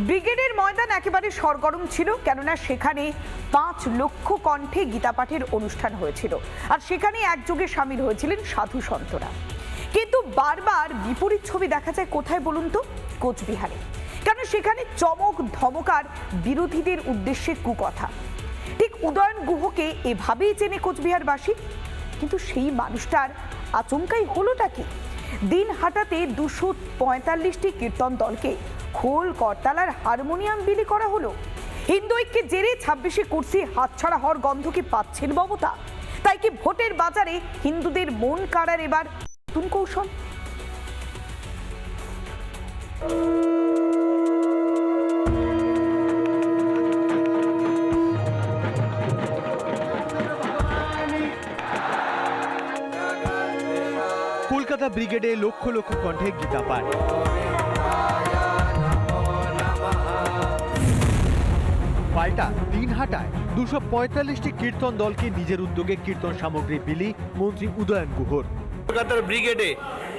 ব্রিগেডের ময়দান একেবারে সরগরম ছিল, কেননা সেখানে পাঁচ লক্ষ কণ্ঠে গীতাপাঠের অনুষ্ঠান হয়েছিল। আর সেখানে একযোগে সামিল হয়েছিলেন সাধু সন্তরা। কিন্তু বারবার বিপরীত ছবি দেখা যায় কোথায় বলুন তো? কোচবিহারে। কেন সেখানে চমক, ধমকার বিরোধীদের উদ্দেশ্যে কুকথা। ঠিক উদয়ন গুহকে এভাবেই চেনে কোচবিহারবাসী। কিন্তু সেই মানুষটার আচমকাই হলোটা কি? দিন হাটাতে দুশো পঁয়তাল্লিশটি কীর্তন দলকে খোল, করতালার হারমোনিয়াম বিলি করা হলো। হিন্দু ঐক্যে জেরে ছাব্বিশে কুর্সি হাতছাড়া হওয়ার গন্ধ কি পাচ্ছেন মমতা? তাই কি ভোটের বাজারে হিন্দুদের মন কাড়ার এবার নতুন কৌশল? কলকাতা ব্রিগেডে লক্ষ লক্ষ কণ্ঠে গীতা পাঠ পাল্টা দিনহাটায় দুশো পঁয়তাল্লিশটি কীর্তন দলকে নিজের উদ্যোগে কীর্তন সামগ্রী বিলি মন্ত্রী উদয়ন গুহর। কলকাতার ব্রিগেডে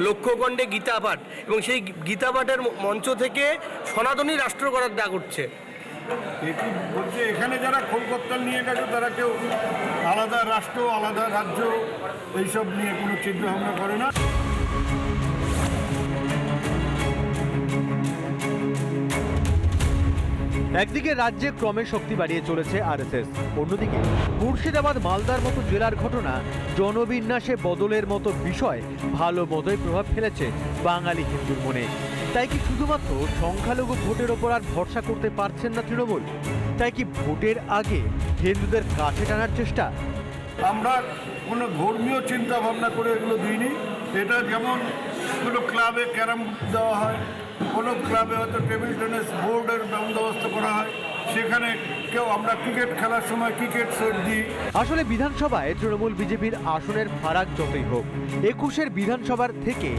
লক্ষ্যকণ্ডে গীতা পাঠ এবং সেই গীতা পাঠের মঞ্চ থেকে সনাতনী রাষ্ট্র করার ডাক উঠছে। এটি বলছে এখানে যারা কলকাতা নিয়ে গেছে তারা কেউ আলাদা রাষ্ট্র আলাদা রাজ্য এইসব নিয়ে কোনো চিন্তা ভাবনা করে না। একদিকে রাজ্যে ক্রমে শক্তি বাড়িয়ে চলেছে আরএসএস অন্যদিকে মুর্শিদাবাদ মালদার মতো জেলার ঘটনা জনবিন্যাসে বদলের মতো বিষয় ভালো মতোই প্রভাব ফেলেছে বাঙালি হিন্দুর মনে। তাই কি শুধুমাত্র সংখ্যালঘু ভোটের ওপর আর ভরসা করতে পারছেন না তৃণমূল? তাই কি ভোটের আগে হিন্দুদের কাছে টানার চেষ্টা? আমরা কোনো ধর্মীয় চিন্তা ভাবনা করে এগুলো দিইনি। এটা যেমন কোনো ক্লাবে ক্যারাম দেওয়া হয় কোনো ক্লাবে হয়তো টেবিল টেনিস বোর্ডের বন্দোবস্ত করা হয়। সেখানে কেউ আমরা ক্রিকেট খেলার সময় ক্রিকেট সেট দিই। আসলে বিধানসভায় তৃণমূল বিজেপির আসনের ফারাক যতই হোক একুশের বিধানসভার থেকে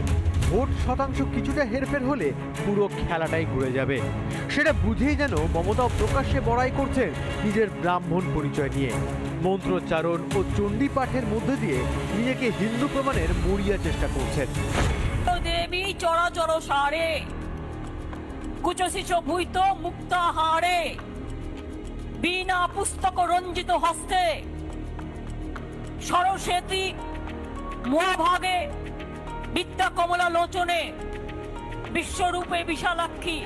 ভোট শতাংশ কিছুটা হেরফের হলে পুরো খেলাটাই ঘুরে যাবে। সেটা বুঝেই যেন মমতা প্রকাশ্যে বড়াই করছেন নিজের ব্রাহ্মণ পরিচয় নিয়ে। মন্ত্রোচ্চারণ ও চণ্ডী পাঠের মধ্যে দিয়ে নিজেকে হিন্দু প্রমাণের মরিয়া চেষ্টা করছেন। দেবী চরাচর সারে। কুচশিচ ভূত মুক্তাহারে। বিনা পুস্তক রঞ্জিত হস্তে। সরস্বতী মহাভাগে বিদ্যা কমলা লোচনে বিশ্বরূপে বিশালাক্ষী।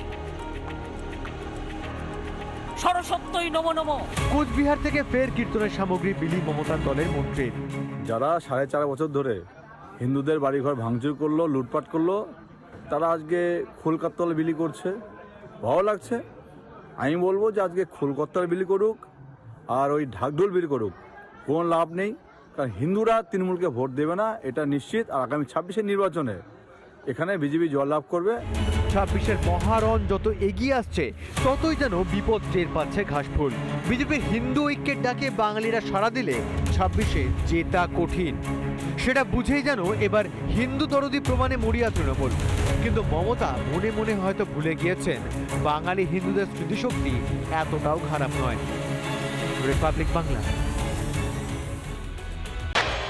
সরস্বত্যই নম নম। কোচবিহার থেকে ফের কীর্তনের সামগ্রী বিলি মমতার দলের মন্ত্রীর। যারা সাড়ে চার বছর ধরে হিন্দুদের বাড়িঘর ভাঙচুর করল লুটপাট করল তারা আজকে খোলকাত্তল বিলি করছে। ভালো লাগছে। আমি বলব যে আজকে খোলকত্তাল বিলি করুক আর ওই ঢাকঢোল বিলি করুক, কোনো লাভ নেই। কারণ হিন্দুরা তৃণমূলকে ভোট দেবে না, এটা নিশ্চিত। আর আগামী ছাব্বিশের নির্বাচনে এখানে বিজেপি জয়লাভ করবে। ছাব্বিশের মহারণ যত এগিয়ে আসছে, ততই যেন বিপদ টের পাচ্ছে ঘাসফুল। বিজেপির হিন্দু ঐক্যের ডাকে বাঙালিরা সাড়া দিলে ছাব্বিশে জেতা কঠিন। সেটা বুঝেই যেন এবার হিন্দু দরদি প্রমাণে মরিয়া তৃণমূল। কিন্তু মমতা মনে মনে হয়তো ভুলে গিয়েছেন, বাঙালি হিন্দুদের স্মৃতিশক্তি এতটাও খারাপ নয়। রিপাবলিক বাংলা।